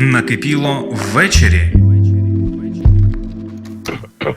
Накипіло ввечері.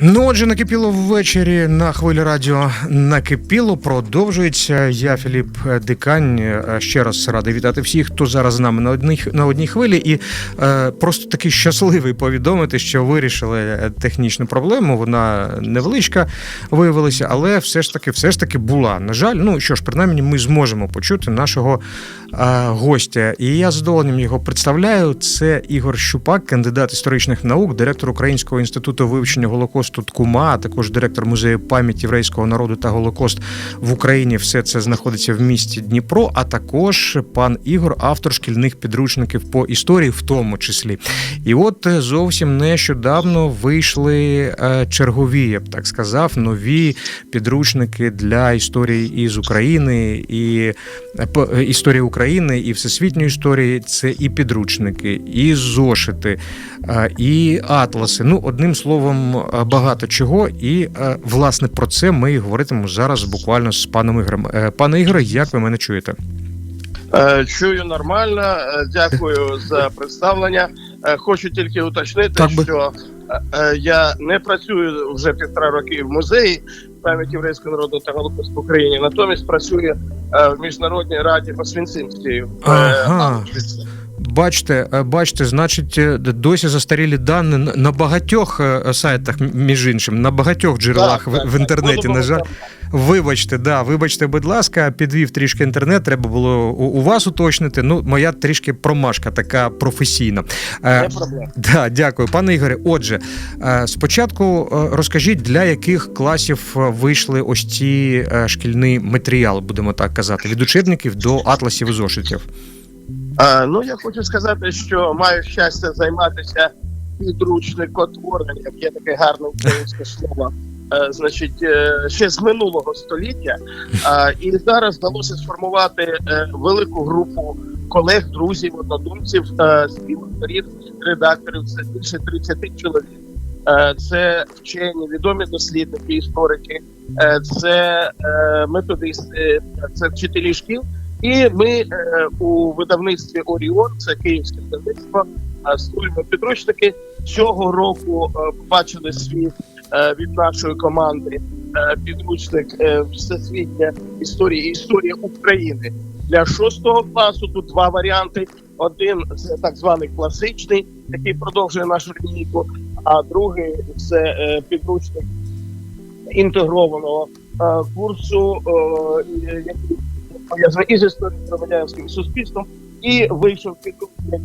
Ну, отже, накипіло ввечері на хвилі радіо. Накипіло продовжується. Я Філіп Дикань. Е, Ще раз радий вітати всіх, хто зараз з нами на одній на одній хвилі, і е, просто такий щасливий повідомити, що вирішили е, технічну проблему. Вона невеличка виявилася, але все ж таки, все ж таки була. На жаль, ну що ж, принаймні, ми зможемо почути нашого гостя. І я з задоволенням його представляю. Це Ігор Щупак, кандидат історичних наук, директор Українського інституту вивчення Голокосту ТКУМА, а також директор музею пам'яті єврейського народу та Голокост в Україні. Все це знаходиться в місті Дніпро. А також пан Ігор, автор шкільних підручників по історії, в тому числі. І от е, зовсім нещодавно вийшли е, чергові, я б так сказав, нові підручники для історії із України і е, історії України і всесвітньої історії. Це і підручники, і зошити, і атласи. Ну, одним словом, багато чого. І власне про це ми і говоритимемо зараз буквально з паном Ігорем. Е, Пане Ігоре, як ви мене чуєте? Е, Чую нормально. Е, Дякую за представлення. Хочу тільки уточнити, Так би. що я не працюю вже півтора роки в музеї пам'яті єврейського народу та Голокосту в Україні. Натомість працюю в міжнародній раді Освінцимській е, Ага. Австрії. Бачите, е, бачите, значить, е, досі застарілі дані на- багатьох е, сайтах, між іншим, на багатьох джерелах Так, в, так, в інтернеті. На жаль, вибачте, да, вибачте, будь ласка, підвів трішки інтернет. Треба було у, у вас уточнити. Ну, моя трішки промашка, така професійна. Е, Не. Да, дякую, пане Ігоре. Отже, спочатку розкажіть, для яких класів вийшли ось ці шкільний матеріал, будемо так казати, від учебників до атласів і зошитів. Ну я хочу сказати, що маю щастя займатися підручникотворенням. Є таке гарне українське слово. Е, Значить, е, ще з минулого століття, і зараз вдалося сформувати е, велику групу колег, друзів, однодумців, співавторів, редакторів. Це більше 30 чоловік. Це вчені, відомі дослідники, історики, це методисти, це вчителі шкіл. І ми е, у видавництві Оріон, це київське видавництво, е, створюємо підручники. Цього року е, побачили світ е, від нашої команди е, підручник е, Всесвітня історія і історія України для шостого класу. Тут два варіанти. Один це так званий класичний, який продовжує нашу лінійку, а другий це е, підручник інтегрованого е, курсу, е, який і з історією громадянським суспільством, і вийшов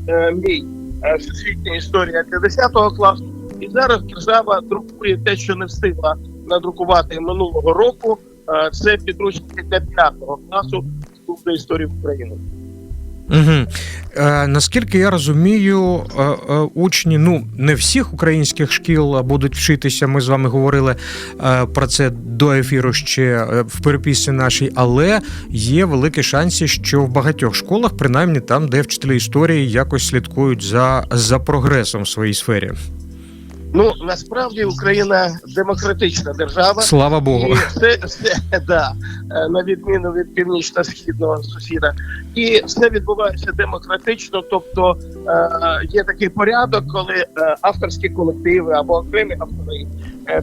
е, мій е, всесвітня історія для 10 класу. І зараз держава друкує те, що не встигла надрукувати минулого року. Е, Це підручники для п'ятого класу клубної історії України. Угу. Е, наскільки я розумію, е, е, учні ну не всіх українських шкіл будуть вчитися. Ми з вами говорили е, про це до ефіру ще е, в переписці нашій, але є великі шанси, що в багатьох школах, принаймні там, де вчителі історії якось слідкують за, за прогресом в своїй сфері. Ну насправді Україна демократична держава. Слава Богу. І все, все да, е, на відміну від північно-східного сусіда, і все відбувається демократично. Тобто е, є такий порядок, коли е, авторські колективи або окремі автори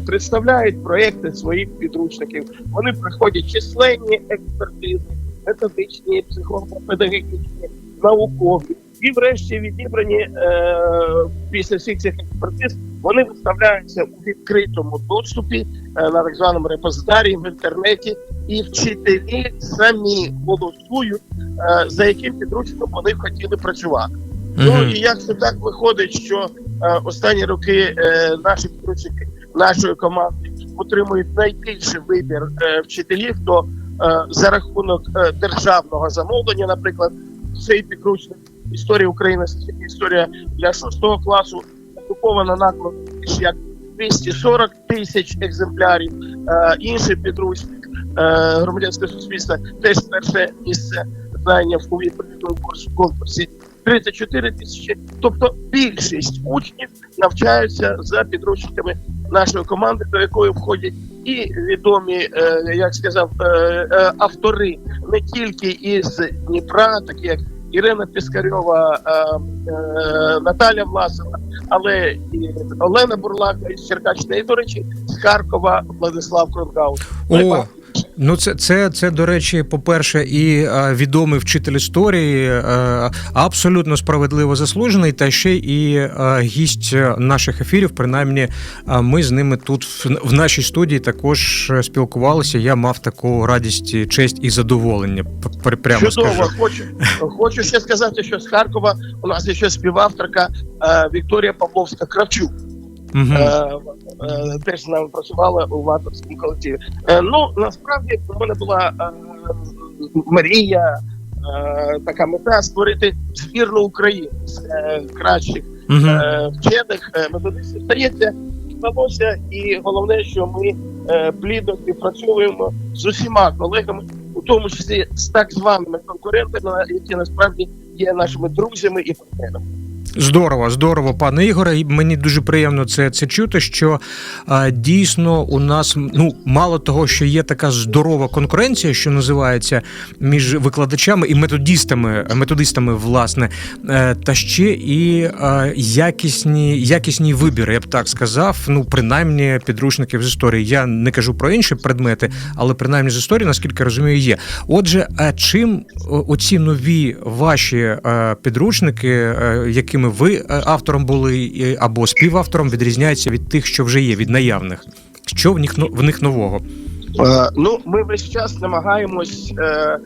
представляють проекти своїх підручників. Вони приходять численні експертизи, методичні, психолого-педагогічні, наукові. І, врешті, відібрані е, після всіх цих експертиз, вони виставляються у відкритому доступі е, на так званому репозитарії в інтернеті, і вчителі самі голосують, е, за яким підручником вони хотіли працювати. Ну і як це так виходить, що е, останні роки наші підручники нашої команди отримують найбільший вибір вчителів, то за рахунок державного замовлення, наприклад, цей підручник історія України, історія для шостого класу окупована наклад як 240 тисяч екземплярів. Е, інший підручник е, громадянське суспільство теж перше місце зайняв у відповідному конкурсі. 34 тисячі, тобто більшість учнів навчаються за підручниками нашої команди, до якої входять і відомі, е, як сказав, автори не тільки із Дніпра, такі як Ірина Піскарьова, Наталя Власова, але і Олена Бурлака із Черкащини, і, до речі, з Харкова Владислав Кронгаус. Ну це, це, це до речі, по-перше, і е, відомий вчитель історії, е, абсолютно справедливо заслужений, та ще і е, гість наших ефірів. Принаймні, ми з ними тут в, в нашій студії також спілкувалися. Я мав таку радість, честь і задоволення. Прямо Чудово, скажу. хочу, хочу ще сказати, що з Харкова у нас є ще співавторка Вікторія Павловська Кравчук. Е, теж з нами працювала у ваторському колективі. Е, ну насправді в мене була мрія, така мета створити збірну України з е, кращих е, вчених е, методистів. Здається, вдалося, і головне, що ми е, плідно співпрацюємо з усіма колегами, у тому числі з так званими конкурентами, які насправді є нашими друзями і партнерами. Здорово, здорово, пане Ігоре. Мені дуже приємно це, це чути. Що а, дійсно у нас ну мало того, що є така здорова конкуренція, що називається між викладачами і методистами, методистами, власне, е, та ще і е, якісні, якісні вибіри, я б так сказав. Ну, принаймні, підручників з історії. Я не кажу про інші предмети, але принаймні з історії, наскільки розумію, є. Отже, а чим оці нові ваші е, підручники, е, якими ви е, автором були або співавтором, відрізняються від тих, що вже є, від наявних? Що в них в них нового? Е, Ну, ми весь час намагаємось е, е,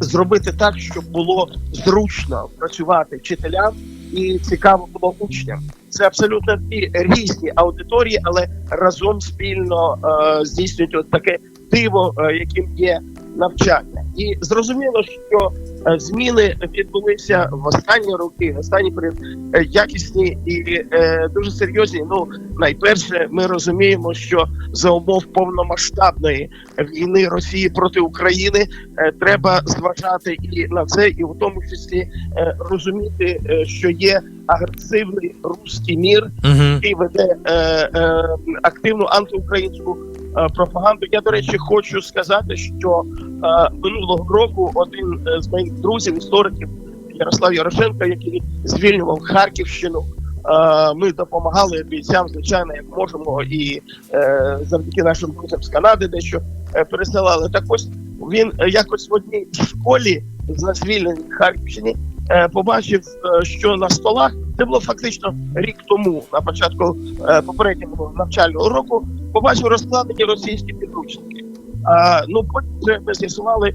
зробити так, щоб було зручно працювати вчителям і цікаво було учням. Це абсолютно дві різні аудиторії, але разом спільно е, здійснюють от таке диво, е, яким є навчання. І зрозуміло, що зміни відбулися в останні роки, в останні період е, якісні і е, дуже серйозні. Ну, найперше, ми розуміємо, що за умов повномасштабної війни Росії проти України е, треба зважати і на це, і в тому числі е, розуміти, е, що є агресивний руський мір, який веде е, е, активну антиукраїнську е, пропаганду. Я до речі, хочу сказати, що е, минулого року один е, з моїх друзів, істориків Ярослав Ярошенко, який звільнював Харківщину. е, Ми допомагали бійцям, звичайно, як можемо, і е, завдяки нашим друзям з Канади дещо е, пересилали. Так ось він е, якось в одній школі на звільненій Харківщині е, побачив, е, що на столах це було фактично рік тому, на початку е, попереднього навчального року, побачив розкладені російські підручники. А, ну потім ми з'ясували е,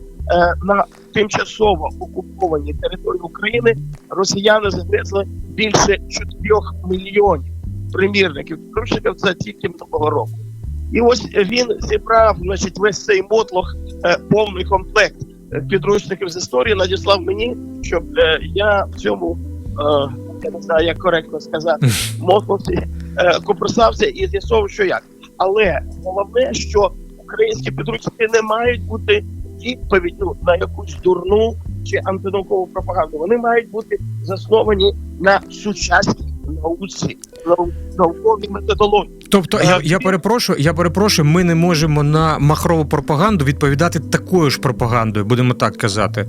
на тимчасово окупованій території України росіяни завезли більше 4 мільйонів примірників підручників за тільки минулого року. І ось він зібрав значить, весь цей мотлох, е, повний комплект е, підручників з історії, надіслав мені, щоб я в цьому я не знаю, як коректно сказати, мотлосі копросався і з'ясовував, що як. Але головне, що українські підручники не мають бути відповіддю на якусь дурну чи антинаукову пропаганду. Вони мають бути засновані на сучасній науці, нау- науковій методології. Тобто, я, Е, я перепрошую, я перепрошую, ми не можемо на махрову пропаганду відповідати такою ж пропагандою, будемо так казати.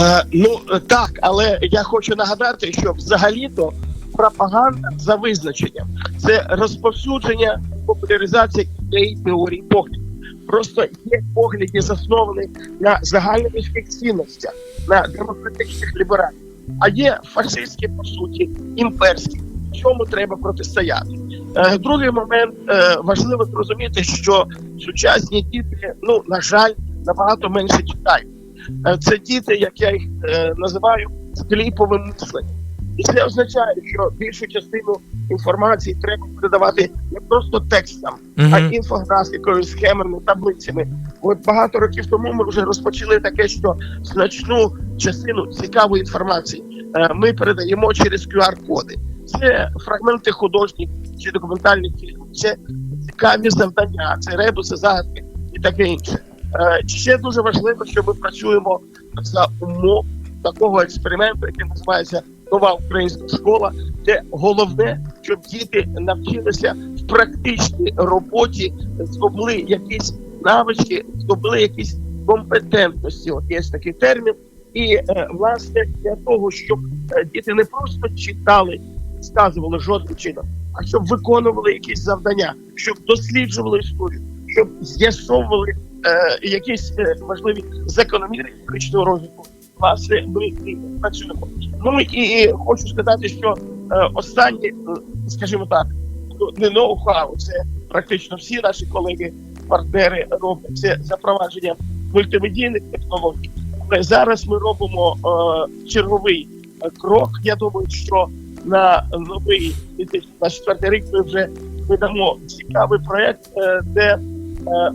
Е, ну так, але я хочу нагадати, що взагалі-то пропаганда за визначенням це розповсюдження, популяризація ідей, теорій, поглядів. Просто є погляди, засновані на загальноміських цінностях, на демократичних лібералів, а є фашистські, по суті, імперські. Чому треба протистояти? Е, Другий момент е, важливо зрозуміти, що сучасні діти, ну на жаль, набагато менше читають. Е, Це діти, як я їх називаю, з кліповим мисленням. І це означає, що більшу частину інформації треба передавати не просто текстом, а інфографікою, схемами, таблицями. От багато років тому ми вже розпочали таке, що значну частину цікавої інформації е, ми передаємо через QR-коди. Це фрагменти художніх чи документальних фільмів, це цікаві завдання, це ребуси, загадки і таке інше. Е, Ще дуже важливо, що ми працюємо за умов такого експерименту, який називається нова українська школа, де головне, щоб діти навчилися в практичній роботі, здобули якісь навички, здобули якісь компетентності. От є такий термін І е, власне для того, щоб е, діти не просто читали, сказували жодним чином, а щоб виконували якісь завдання, щоб досліджували історію, щоб з'ясовували е, якісь е, можливі закономірні історичного розвитку. Власне, ми працюємо. Ну і, хочу сказати, що е, останні, е, скажімо так, ну, не ноу-хау, це практично всі наші колеги, партнери роблять це запровадження мультимедійних технологій. Але зараз ми робимо е, черговий е, крок. Я думаю, що на новий 2024 рік ми вже видамо цікавий проект, е, де е,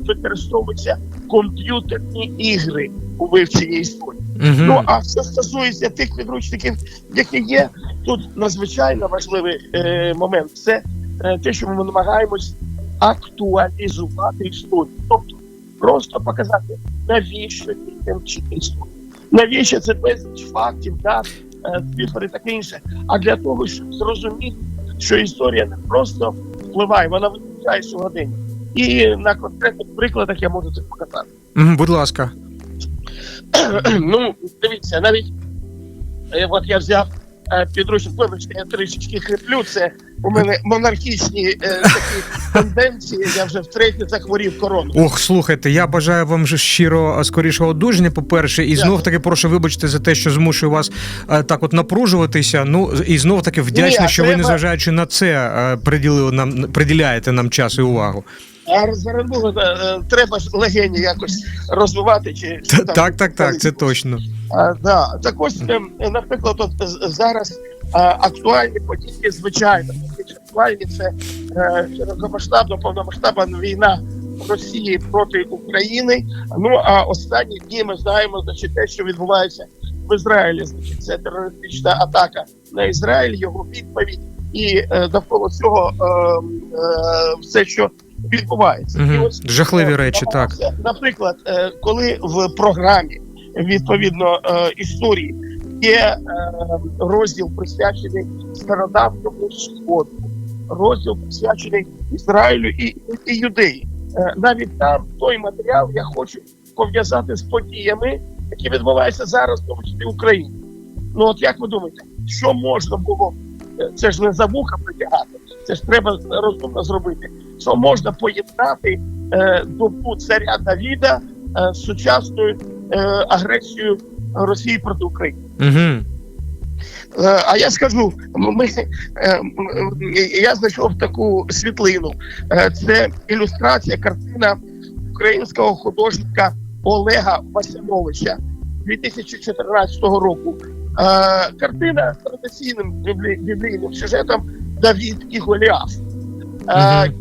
використовуються комп'ютерні ігри у вивченні історії. Мгм. Ну а що стосується тих підручників, які є, тут надзвичайно важливий е, момент це е, те, що ми намагаємось актуалізувати історію, тобто просто показати, навіщо дітям вчити історію, навіщо це безліч фактів, дат, е, цифри, таке інше. А для того, щоб зрозуміти, що історія не просто впливає, вона визначає сьогодення. І на конкретних прикладах я можу це показати. Мгм, Будь ласка. ну, дивіться, навіть е, от я взяв е, підручник, вибачте, я трішечки хриплю. Це у мене монархічні е, такі тенденції. Я вже втретє захворів корону. Ох, слухайте, я бажаю вам же щиро е, скорішого одужання, по-перше, і знов таки прошу вибачте за те, що змушую вас е, так от напружуватися. Ну і знов таки вдячний, що ви, треба- незважаючи на це, е, приділили нам приділяєте нам час і увагу. А зараз Богу, е, е, треба ж легені якось розвивати чи там. Так, так, так, це точно. А, да. Так ось, ем, наприклад, от з- зараз а, актуальні події, звичайно, актуальні це е, широкомасштабна, повномасштабна війна Росії проти України. Ну а останні дні ми знаємо, значить, те, що відбувається в Ізраїлі. Значить, це терористична атака на Ізраїль, його відповідь і е, довкола цього е, е, все, що відбувається. Мгм. І ось Жахливі речі, так. Наприклад, е, коли в програмі відповідно е, історії є е, розділ присвячений стародавньому сходу, розділ присвячений Ізраїлю і, і юдеї. Навіть там той матеріал я хочу пов'язати з подіями, які відбуваються зараз, в тому числі в Україні. Ну от як ви думаєте, що можна було? Це ж не за вуха притягати, це ж треба розумно зробити. Що можна поєднати е, добу царя Давіда е, з сучасною е, агресією Росії проти України. Угу. А я скажу, ми, е, я знайшов таку світлину. Е, Це ілюстрація, картина українського художника Олега Васяновича 2014 року. Картина з традиційним біблійним сюжетом Давід і Голіаф. Е,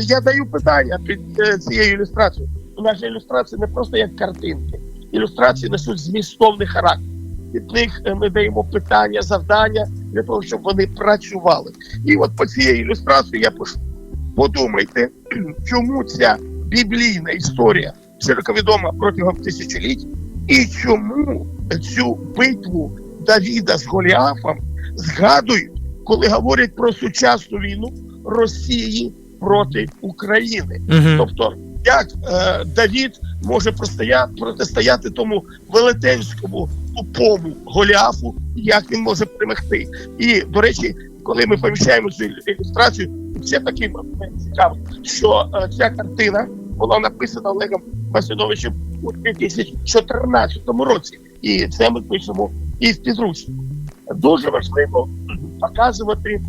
я даю питання під е, цією ілюстрацією. У нас же ілюстрації не просто як картинки. Ілюстрації несуть змістовний характер від них е, ми даємо питання, завдання для того, щоб вони працювали. І от по цій ілюстрації я пишу. Подумайте, чому ця біблійна історія широко відома протягом тисячоліть, і чому цю битву Давіда з Голіафом згадують, коли говорять про сучасну війну Росії проти України. Угу. Тобто, як е, Давід може простояти, протистояти тому велетенському тупому Голіафу, як він може перемогти. І до речі, коли ми поміщаємо цю ілюстрацію, такий момент цікавий, що е, ця картина була написана Олегом Васильовичем у 2014 році, і це ми пишемо і в підручнику. Дуже важливо показувати,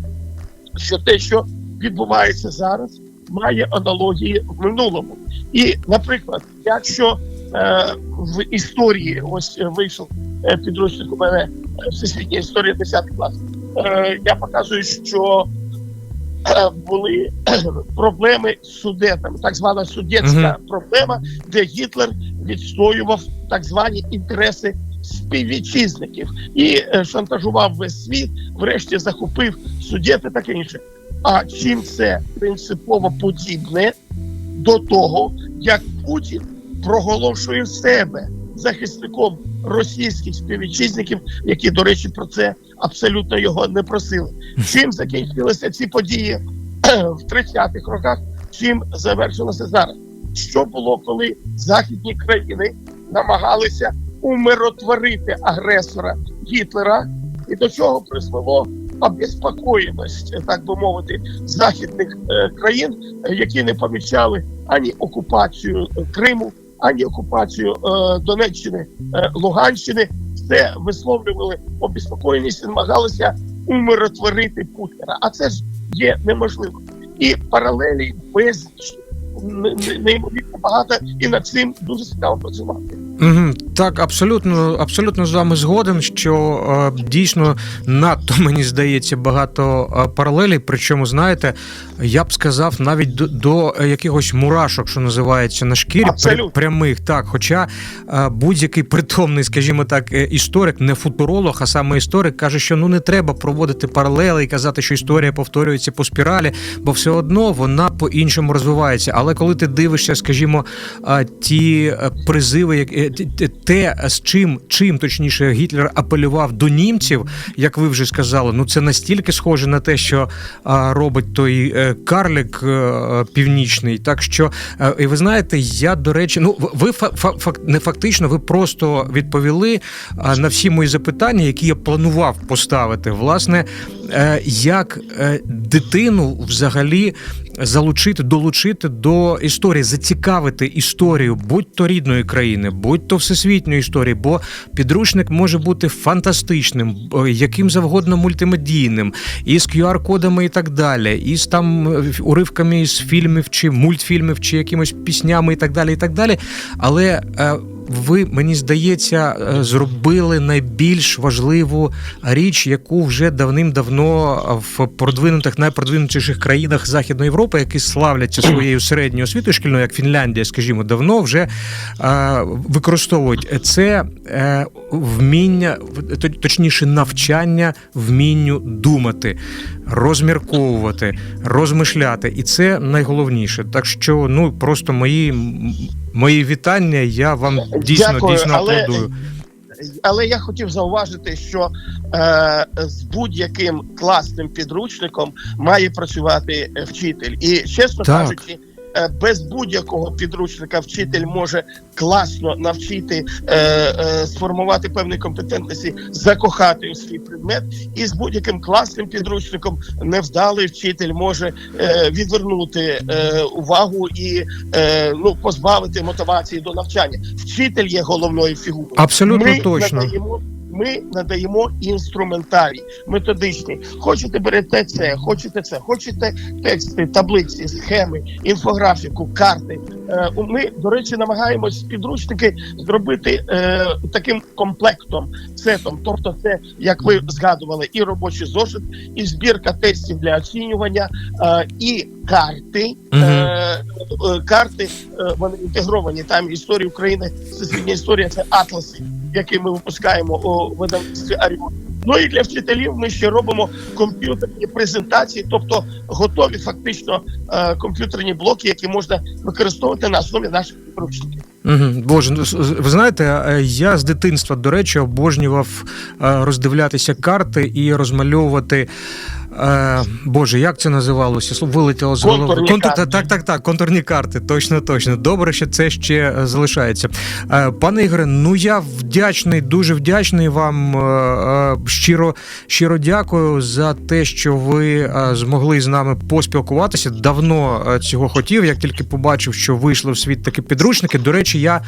що те, що відбувається зараз, має аналогії в минулому. І, наприклад, якщо е, в історії ось е, вийшов е, підручник у мене е, всесвітня історія 10 клас, е, я показую, що е, були проблеми з судетами, так звана судетська проблема, де Гітлер відстоював так звані інтереси співвітчизників і шантажував весь світ, врешті захопив судети таке інше. А чим це принципово подібне до того, як Путін проголошує себе захисником російських співвітчизників, які, до речі, про це абсолютно його не просили. Чим закінчилися ці події в 30-х роках? Чим завершилося зараз? Що було, коли західні країни намагалися умиротворити агресора Гітлера, і до чого призвело обеспокоєність, так би мовити, західних е, країн, які не помічали ані окупацію е, Криму, ані окупацію е, Донеччини, Луганщини, все висловлювали обеспокоєність і намагалися умиротворити Путіна. А це ж є неможливо. І паралелі не- неймовірно багато, і над цим дуже цікаво працювати. Так, абсолютно, абсолютно з вами згоден, що е, дійсно надто мені здається багато е, паралелей. Причому, знаєте, я б сказав навіть до, до якихось мурашок, що називається на шкірі, Абсолютно. прямих. Так, хоча е, будь-який притомний, скажімо так, е, історик, не футуролог, а саме історик, каже, що ну не треба проводити паралели і казати, що історія повторюється по спіралі, бо все одно вона по-іншому розвивається. Але коли ти дивишся, скажімо, ті е, призиви, як е, т- т- те, з чим, чим точніше Гітлер апелював до німців, як ви вже сказали, ну це настільки схоже на те, що робить той е, карлик е, північний. Так що, е, і ви знаєте, я до речі, ну ви фа- фа- не фактично, ви просто відповіли на всі мої запитання, які я планував поставити. Власне, як е, дитину взагалі залучити, долучити до історії, зацікавити історію, будь то рідної країни, будь то всесвітньої історії, бо підручник може бути фантастичним, е, яким завгодно мультимедійним, і з QR-кодами і так далі, і з там е, уривками з фільмів чи мультфільмів, чи якимось піснями і так далі. і так далі. Але е, ви, мені здається, е, зробили найбільш важливу річ, яку вже давним-давно в продвинутих, найпродвинутіших країнах Західної Європи, які славляться своєю середньою освітою шкільною, як Фінляндія, скажімо, давно вже е, використовують це е, вміння, точніше, навчання вмінню думати, розмірковувати, розмишляти, і це найголовніше. Так що, ну просто мої, мої вітання. Я вам дійсно Дякую, дійсно але- аплодую. Але я хотів зауважити, що е, з будь-яким класним підручником має працювати вчитель. І чесно Так. кажучи, без будь-якого підручника вчитель може класно навчити е, е, сформувати певні компетентності, закохати у свій предмет. І з будь-яким класним підручником невдалий вчитель може е, відвернути е, увагу і е, ну позбавити мотивації до навчання. Вчитель є головною фігурою. Абсолютно ми точно. Надаємо, ми надаємо інструментарій методичний. Хочете берете це, хочете це, хочете тексти, таблиці, схеми, інфографіку, карти. Е, Ми, до речі, намагаємось підручники зробити е, таким комплектом, сетом. Тобто, це як ви згадували, і робочий зошит, і збірка тестів для оцінювання, е, і карти. Е, карти вони інтегровані. Там історія України, всесвітня історія це атласи, які ми випускаємо у видавництві Аріон. Ну і для вчителів ми ще робимо комп'ютерні презентації, тобто готові фактично е, комп'ютерні блоки, які можна використовувати на основі наших підручників. Угу. Боже, ну, ви знаєте, е, я з дитинства, до речі, обожнював е, роздивлятися карти і розмальовувати. Е, Боже, як це називалося? Вилетіло з голови. Контурні карти. Так, так, так, контурні карти. Точно, точно. Добре, що це ще е, залишається. Е, Пане Ігоре, ну я вдячний, дуже вдячний вам. е, Щиро, щиро дякую за те, що ви змогли з нами поспілкуватися. Давно цього хотів. Як тільки побачив, що вийшли в світ такі підручники. До речі, я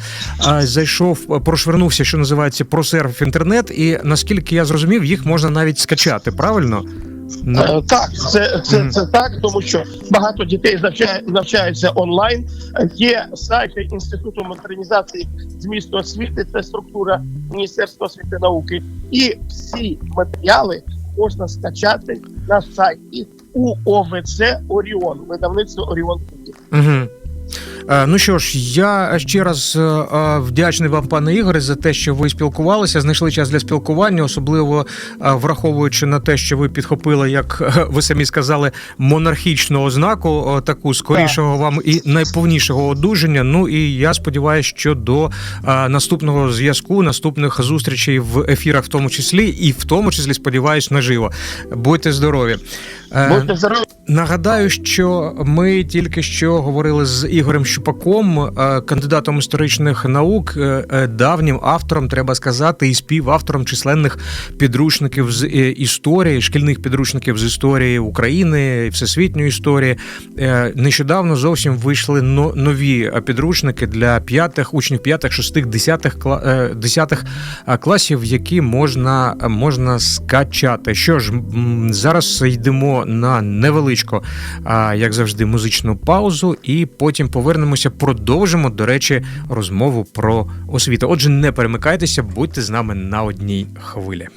зайшов, прошвернувся, що називається просерв інтернет, і наскільки я зрозумів, їх можна навіть скачати. Правильно? Ну, Е, Так, це, це, це так, тому що багато дітей навчає, навчаються онлайн. Є сайти Інституту модернізації змісту освіти, це структура Міністерства освіти і науки. І всі матеріали можна скачати на сайті УОВЦ Оріон, видавництво Оріон. Угу. Е, Ну що ж, я ще раз е, е, вдячний вам, пане Ігоре, за те, що ви спілкувалися, знайшли час для спілкування, особливо враховуючи на те, що ви підхопили, як ви самі сказали, монархічну ознаку, таку скорішого вам і найповнішого одужання. Ну і я сподіваюся, що до наступного зв'язку, наступних зустрічей в ефірах, в тому числі, і в тому числі сподіваюсь, наживо. Будьте здорові. Будьте здорові. Нагадаю, що ми тільки що говорили з Ігорем Щупаком, е, кандидатом історичних наук, е, е, давнім автором, треба сказати, і співавтором численних підручників з історії, шкільних підручників з історії України, всесвітньої історії. Нещодавно зовсім вийшли нові підручники для п'ятих учнів п'ятих, шостих, десятих десятих класів, які можна, можна скачати. Що ж, зараз йдемо на невеличку, як завжди, музичну паузу, і потім повернемося, продовжимо, до речі, розмову про освіту. Отже, не перемикайтеся, будьте з нами на одній хвилі.